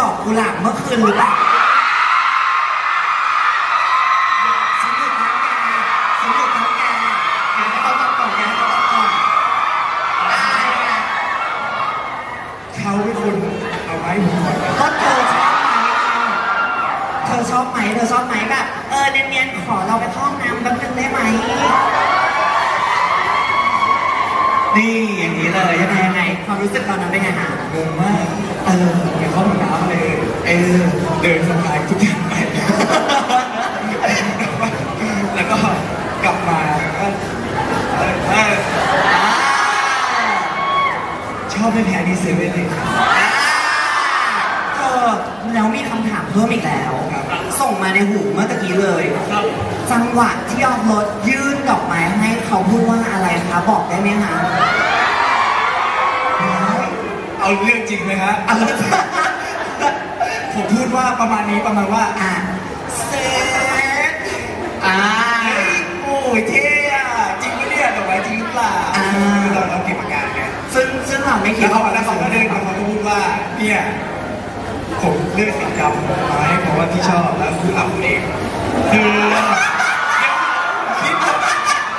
บอกกุหลาบเมื่อคืนหรือเปล่าฉันหยุดแล้วแกฉันหยุดแล้วแกอย่าให้เขาตอบก่อนอย่าให้เขาตอบก่อนได้ไงเขาเป็นคนเอาไว้ผมก่อนก็เธอชอบไหมเธอชอบไหมเธอชอบไหมแบบเออเนียนๆขอเราไปเข้าห้องน้ำแป๊บนึงได้ไหม นี่อย่างนี้เลยยังไงยังไงความรู้สึกตอนนั้นเป็นไงฮะงงมากเอออย่าเข้าห้องน้ำเลยเออเดินสะพายทุกอย่างไป แล้วก็กลับมาก็เออเอออ่าชอบไม่แพ้ดีเซเว่นเลย คำถามเพิ่มอีกแล้วครับส่งมาในหูเมื่อตะกี้เลยครับจังหวะที่ออฟรถยื่นดอกไม้ให้เขาพูดว่าอะไรคะบอกได้ไหมคะเอาเรื่องจริงไหมฮะเอาเลยผมพูดว่าประมาณนี้ประมาณว่าอะเซ็ตอ่าเฮ้ยโอ้ยเท่อะจริงปะเนี่ยดอกไม้จริงหรือเปล่าอ่าคือเราเราเก็บอาการไงซึ่งซึ่งเราไม่คิดแล้วเขาว่าแล้วเขาก็เดินมาเขาก็พูดว่าเนี่ย ผมเลือกสีดำมาให้เพราะว่าที่ชอบแล้วคืออับเองคือคิด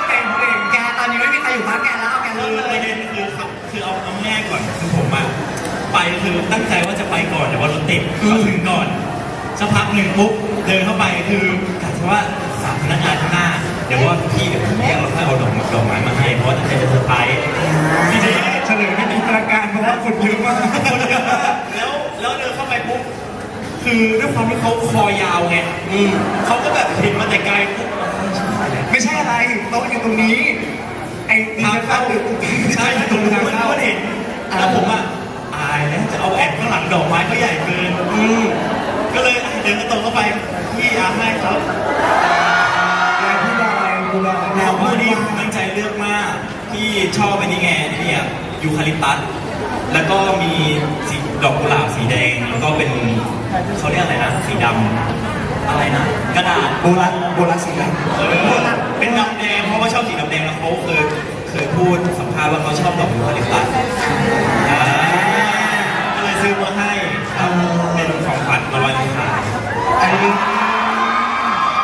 เองเองแกตอนนี้ไม่มีใครอยู่บ้านแกแล้วเอาแกคืเริ่อมปเลระยเด็นคือครับคือเอาเอาง่ายก่อนคือผมอะไปคือตั้งใจว่าจะไปก่อนแต่ว่ารถติดก็ถึงก่อนสักพักหนึ่งปุ๊บเดินเข้าไปคือกะว่าสามพนักงานข้างหน้าเดี๋ยวว่าพี่เดี๋ยวผมเรียกเราให้เอาดอกดอกไม้มาให้เพราะว่าตั้งใจจะเซอร์ไพรส์ทีนี้เฉลยไม่มีพลังงานเพราะว่าคนเยอะ คือด้วยความที่เขาคอยาวไงอืมเขาก็แบบเห็นมาแต่ไกลปุ๊บไม่ใช่อะไรโต๊ะอยู่ตรงนี้ ไอ้ทางเข้าอยู่ตรงนี้ใช่ตตรรงงทานู้งนเข้าก็เห็นแล้วผมอะอายแล้วจะเอาแอบข้างหลังดอกไม้ก็ใหญ่เกินอืมก็เลยเดินตรงเข้าไปพี่อาให้ครับแล้วพูดว่าอะไรพูดว่าอะไรแล้วผู้นี้ผมตั้งใจเลือกมากพี่ชอบไปนี่ไงเนี่ยยูคาลิปตัส แล้วก็มีสีดอกกุหลาบสีแดง แล้วก็เป็นเขาเรียกอะไรนะ สีดำอะไรนะ กระดาษโบราณโบราณสีดำเออเป็นดำแดงเพราะว่าชอบสีดำแดงแล้วเขาเคยเคยพูดสัมภาษณ์ว่าเขาชอบดอกยูคาลิปตัสอ่าก็เลยซื้อมาให้ครับเป็นของขวัญมาลอยขายอันนี้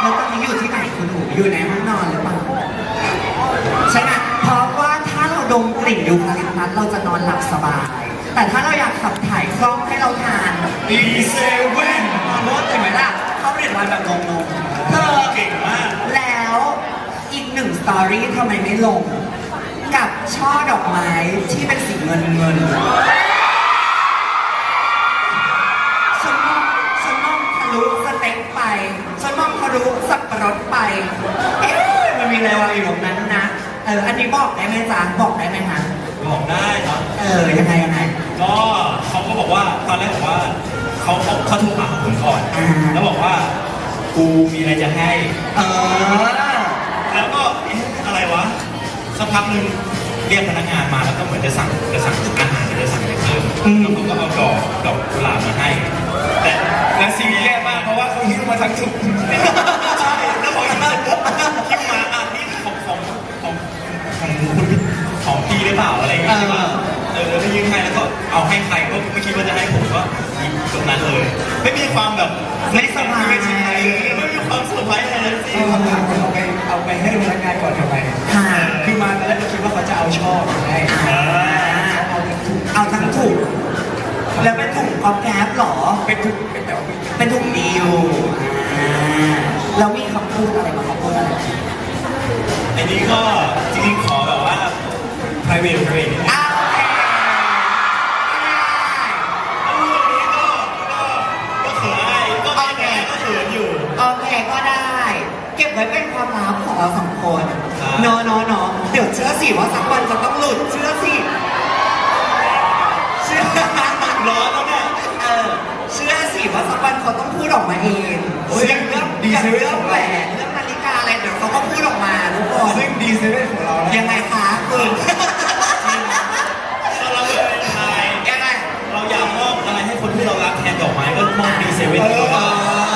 แล้วตอนนี้อยู่ที่ไหนคุณหนูอยู่ในห้องนอนหรือเปล่า ลิ่นยูคาลิปตัสเราจะนอนหลับสบาย แต่ถ้าเราอยากขับถ่ายคล่องให้เราทานดีเซเว่นรถเห็นไหมล่ะเขาเรียนวันแบบงงๆเธอเก่งมาก แล้วอีกหนึ่งสตอรี่ทำไมไม่ลง กับช่อดอกไม้ที่เป็นสีเงินเงินฉัน บอกได้ไหมจ๊ะบอกได้ไหมฮะบอกได้ครับเออยังไงยังไง ก็เขาก็บอกว่าตอนแรกบอกว่าเขาเขาเขาโทรหาผมก่อน อ่า แล้วบอกว่ากูมีอะไรจะให้ เออ แล้วก็เอ๊ะอะไรวะสักพักหนึ่งเรียกพนักงานมาแล้วก็เหมือนจะสั่งจะสั่งอาหารหรือจะสั่งอะไรเพิ่มอืม แล้วเขาก็เอาดอกดอกกุหลาบมาให้ แต่และซีแย่มากเพราะว่าเขาหิ้วมาทั้งถุง ใช่ปะเออแล้วยื่นให้แล้วก็เอาให้ใครก็ไม่คิดว่าจะให้ผมก็หยิบตรงนั้นเลย ไม่มีความแบบไม่สบายไม่ใช่ไม่มีความเซอร์ไพรส์อะไรทั้งสิ้นเอาคำถามเอาไปเอาไปให้พนักงานก่อนทำไมค่ะคือมาตอนแรกก็คิดว่าเขาจะเอาช่อมาให้อ่าเอาเป็นถุงเอาทั้งถุงแล้วเป็นถุงกอบแก๊บเหรอเป็นถุงเป็นแต่ว่าเป็นเป็น เก็บไว้เป็นความลับของเราสองคนครับเนอะเนอะเนอะเดี๋ยวเชื่อสิว่าสักวันจะต้องหลุดเชื่อสิเชื่อร้อนแล้วเนี่ยเออเชื่อสิว่าสักวันเขาต้องพูดออกมาเองโอ้ยอย่างเรื่องดีอย่างเซเว่น เรื่องแหวนเรื่องนาฬิกาอะไรเดี๋ยวเขาก็พูดออกมาทุกคนซึ่งดีเซเว่นของเรานะยังไงคะคุณตอนเราเป็นไทยยังไง เราอยากมอบอะไรให้คนที่เรารักแทนดอกไม้ก็มอบดีเซเว่นเอให้อเขา